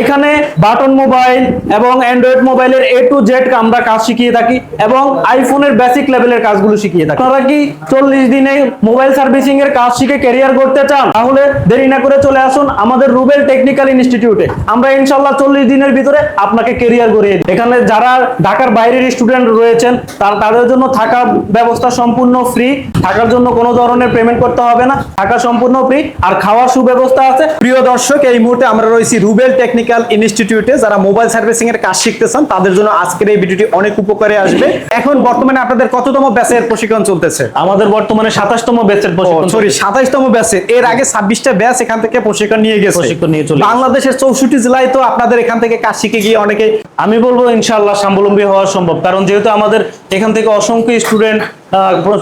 এখানে button mobile এবং Android মোবাইলের এ টু জেড আমরা কাজ শিখিয়ে থাকি এবং আইফোনের বেসিক লেভেলের কাজগুলো শিখিয়ে থাকি। আপনারা কি চল্লিশ দিনে মোবাইল সার্ভিসিং এর কাজ শিখে ক্যারিয়ার করতে চান? তাহলে দেরি না করে চলে আসুন আমাদের রুবেল টেকনিক্যাল ইনস্টিটিউটে আমরা ইনশাল্লাহ চল্লিশ দিনের ভিতরে আপনাকে ক্যারিয়ার করিয়ে দিই এখানে যারা ঢাকার বাইরের স্টুডেন্ট রয়েছেন, তার, তাদের জন্য থাকা ব্যবস্থা সম্পূর্ণ ফ্রি থাকার জন্য কোনো ধরনের পেমেন্ট করতে হবে না। থাকা সম্পূর্ণ ফ্রি আর খাওয়ার সুব্যবস্থা আছে। প্রিয় দর্শক, এই মুহূর্তে আমরা রয়েছি রুবেল টেকনিক্যাল ইনস্টিটিউটে যারা মোবাইল সার্ভিসিং এর কাজ শিখতে চান তাদের জন্য আজকের এই ভিডিওটি অনেক উপকারে আসবে। এখন বর্তমানে আপনাদের কততম ব্যাচের প্রশিক্ষণ চলতেছে? আমাদের বর্তমানে সাতাশতম ব্যাচের প্রশিক্ষণ সরি সাতাইশতম ব্যাচের এর আগে ছাব্বিশটা ব্যাচ এখান থেকে প্রশিক্ষণ নিয়ে গেছে। প্রশিক্ষণ নিয়ে চলে বাংলাদেশের চৌষট্টি জেলায় তো আপনাদের এখান থেকে কাজ শিখে গিয়ে অনেকে আমি বলব ইনশাআল্লাহ স্বাবলম্বী হওয়া সম্ভব। কারণ যেহেতু আমাদের এখান থেকে অসংখ্য স্টুডেন্ট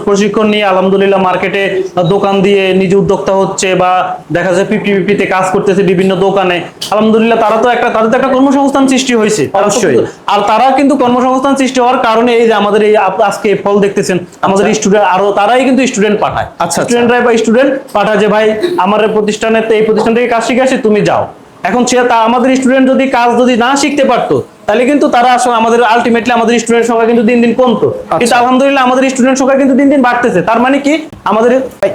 প্রশিক্ষণ নিয়ে আলহামদুলিল্লাহ মার্কেটে দোকান দিয়ে নিজে উদ্যোক্তা হচ্ছে বা দেখা যায় তে কাজ করতেছে বিভিন্ন দোকানে। আলহামদুলিল্লাহ তারা তো একটা তাদের তো একটা কর্মসংস্থান সৃষ্টি হয়েছে। অবশ্যই। আর তারা কিন্তু কর্মসংস্থান সৃষ্টি হওয়ার কারণে এই যে আমাদের এই আজকে ফল দেখতেছেন আমাদের স্টুডেন্ট আরও তারাই কিন্তু স্টুডেন্ট পাঠায়। আচ্ছা, আচ্ছা। স্টুডেন্টরাই বা স্টুডেন্ট পাঠায় যে ভাই আমার প্রতিষ্ঠানে তো এই প্রতিষ্ঠান থেকে কাজ শিখে আসি তুমি যাও। এখন সে তা আমাদের স্টুডেন্ট যদি কাজ যদি না শিখতে পারতো তাহলে কিন্তু তারা আসলে আমাদের আলটিমেটলি আমাদের স্টুডেন্ট সংখ্যা কিন্তু দিন দিন কমতো। আচ্ছা। কিন্তু আলহামদুলিল্লাহ আমাদের স্টুডেন্ট সংখ্যা কিন্তু দিন দিন বাড়তেছে। তার মানে কি? আমাদের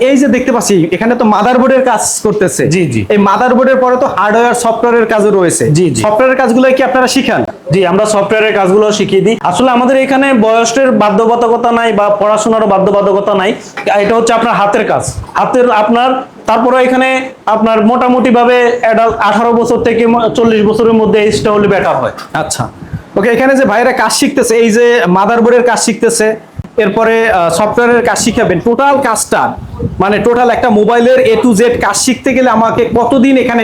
এই যে দেখতে পাচ্ছি এখানে তো মাদারবোর্ডের কাজ করতেছে। জি, জি। এই মাদারবোর্ডের পরে তো হার্ডওয়্যার সফটওয়্যারের কাজও রয়েছে। জি, জি। সফটওয়্যারের কাজগুলো কি আপনারা শিখান? জি আমরা সফটওয়্যারের কাজগুলো শিখিয়ে দিই। আসলে আমাদের এখানে বয়সের বাধ্যবাধকতা নাই বা পড়াশোনারও বাধ্যবাধকতা নাই। এটা হচ্ছে আপনার হাতের কাজ। হাতের আপনার তারপরে এখানে আপনার মোটামুটি ভাবে আঠারো বছর থেকে চল্লিশ বছরের মধ্যে এজটা হলে বেটার হয়। আচ্ছা। ওকে এখানে যে ভাইরা কাজ শিখতেছে, এই যে মাদারবোর্ডের কাজ শিখতেছে, এরপরে সফটওয়্যারের কাজ শিখাবেন টোটাল কাজটা মানে টোটাল একটা মোবাইলের এ টু জেড কাজ শিখতে গেলে আমাকে কতদিন এখানে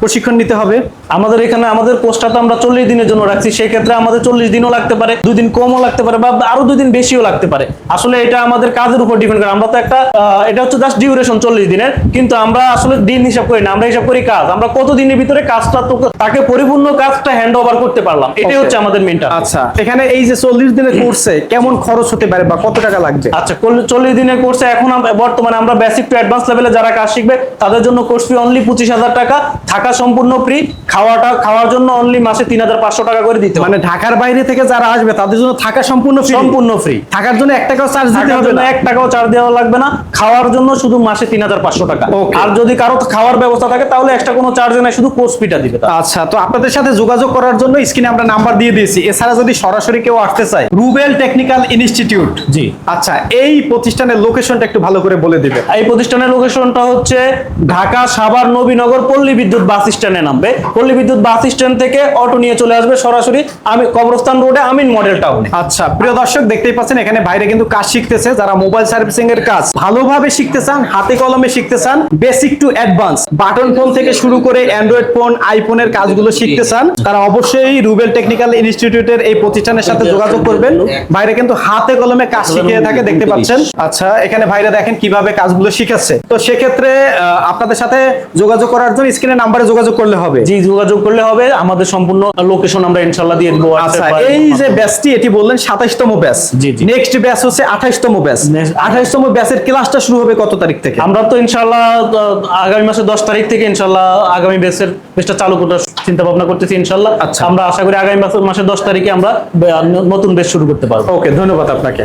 প্রশিক্ষণ নিতে হবে? আমাদের এখানে আমাদের কোর্সটা তো আমরা চল্লিশ দিনের জন্য রাখছি সেই ক্ষেত্রে আমাদের চল্লিশ দিনও লাগতে পারে দুই দিন কমও লাগতে পারে বা আরও দুই দিন বেশিও লাগতে পারে। আসলে এটা আমাদের কাজের উপর ডিপেন্ড করে আমরা তো একটা এটা হচ্ছে জাস্ট ডিউরেশন চল্লিশ দিনের কিন্তু আমরা আসলে দিন হিসাব করি না আমরা হিসাব করি কাজ। আমরা কত দিনের ভিতরে কাজটা তাকে পরিপূর্ণ কাজটা হ্যান্ড ওভার করতে পারলাম এটাই হচ্ছে আমাদের মেনটা আচ্ছা এখানে এই যে চল্লিশ দিনের কোর্সে কেমন খরচ হতে পারে বা কত টাকা লাগবে? আচ্ছা চল্লিশ দিনের কোর্সে এখন আমরা- বর্তমানে আমরা বেসিক টু অ্যাডভান্স লেভেলে যারা কাজ শিখবে তাদের জন্য কোর্স ফি অনলি পঁচিশ হাজার টাকা থাকা সম্পূর্ণ ফ্রি খাওয়াটা খাওয়ার জন্য অনলি মাসে তিন হাজার পাঁচশো টাকা করে দিতে মানে ঢাকার বাইরে থেকে যারা আসবে তাদের জন্য থাকা সম্পূর্ণ? সম্পূর্ণ ফ্রি থাকার জন্য এক টাকাও চার্জ দিতে হবে না। এক টাকাও চার্জ দেওয়া লাগবে না খাওয়ার জন্য শুধু মাসে তিন হাজার পাঁচশো টাকা। আর যদি কারও খাওয়ার ব্যবস্থা থাকে তাহলে এক্সট্রা কোনো চার্জ নেই শুধু কোর্স ফিটা দিবে আচ্ছা তো আপনাদের সাথে যোগাযোগ করার জন্য স্ক্রিনে আমরা নাম্বার দিয়ে দিয়েছি। এছাড়া যদি সরাসরি কেউ আসতে চায় রুবেল টেকনিক্যাল ইনস্টিটিউট। জি। আচ্ছা এই প্রতিষ্ঠানের লোকেশনটা একটু ভালো করে বলে দিবেন। এই প্রতিষ্ঠানের লোকেশনটা হচ্ছে ঢাকা সাভার নবীনগর পল্লী বিদ্যুৎ বাস স্ট্যান্ডে নামবে। পল্লী বিদ্যুৎ বাস স্ট্যান্ড থেকে অটো নিয়ে চলে আসবে সরাসরি আমি কবরস্থান রোডে আমিন মডেল টাউনে। আচ্ছা প্রিয় দর্শক দেখতেই পাচ্ছেন এখানে বাইরে কিন্তু কাজ শিখতেছে। যারা মোবাইল সার্ভিসিং এর কাজ ভালোভাবে শিখতে চান হাতে কলমে শিখতে চান basic to advance button phone থেকে শুরু করে অ্যান্ড্রয়েড ফোন আইফোনের কাজগুলো শিখতে চান তারা অবশ্যই রুবেল টেকনিক্যাল ইনস্টিটিউটের এই প্রতিষ্ঠানের সাথে যোগাযোগ করবেন। বাইরে কিন্তু হাতে কলমে কাজ শিখিয়ে থাকে দেখতে পাচ্ছেন। আচ্ছা এখানে ভাইরা দেখেন কীভাবে কাজগুলো শিখাচ্ছে তো সেক্ষেত্রে আপনাদের সাথে যোগাযোগ করার জন্য স্ক্রিনে নাম্বারে যোগাযোগ করলে হবে। জি যোগাযোগ করলে হবে। আমাদের সম্পূর্ণ লোকেশন আমরা ইনশাল্লাহ দিয়ে দেবো আচ্ছা এই যে ব্যাচটি এটি বললেন সাতাইশতম ব্যাচ জি। নেক্সট ব্যাচ হচ্ছে আঠাইশতম ব্যাচ আঠাইশতম ব্যাচের ক্লাসটা শুরু হবে কত তারিখ থেকে? আমরা তো ইনশাল্লাহ আগামী মাসের দশ তারিখ থেকে ইনশাল্লাহ আগামী বেসের বেসটা চালু করার চিন্তা ভাবনা করতেছি ইনশাল্লাহ আচ্ছা। আমরা আশা করি আগামী মাসের দশ তারিখে আমরা নতুন বেস শুরু করতে পারব। ওকে ধন্যবাদ আপনাকে।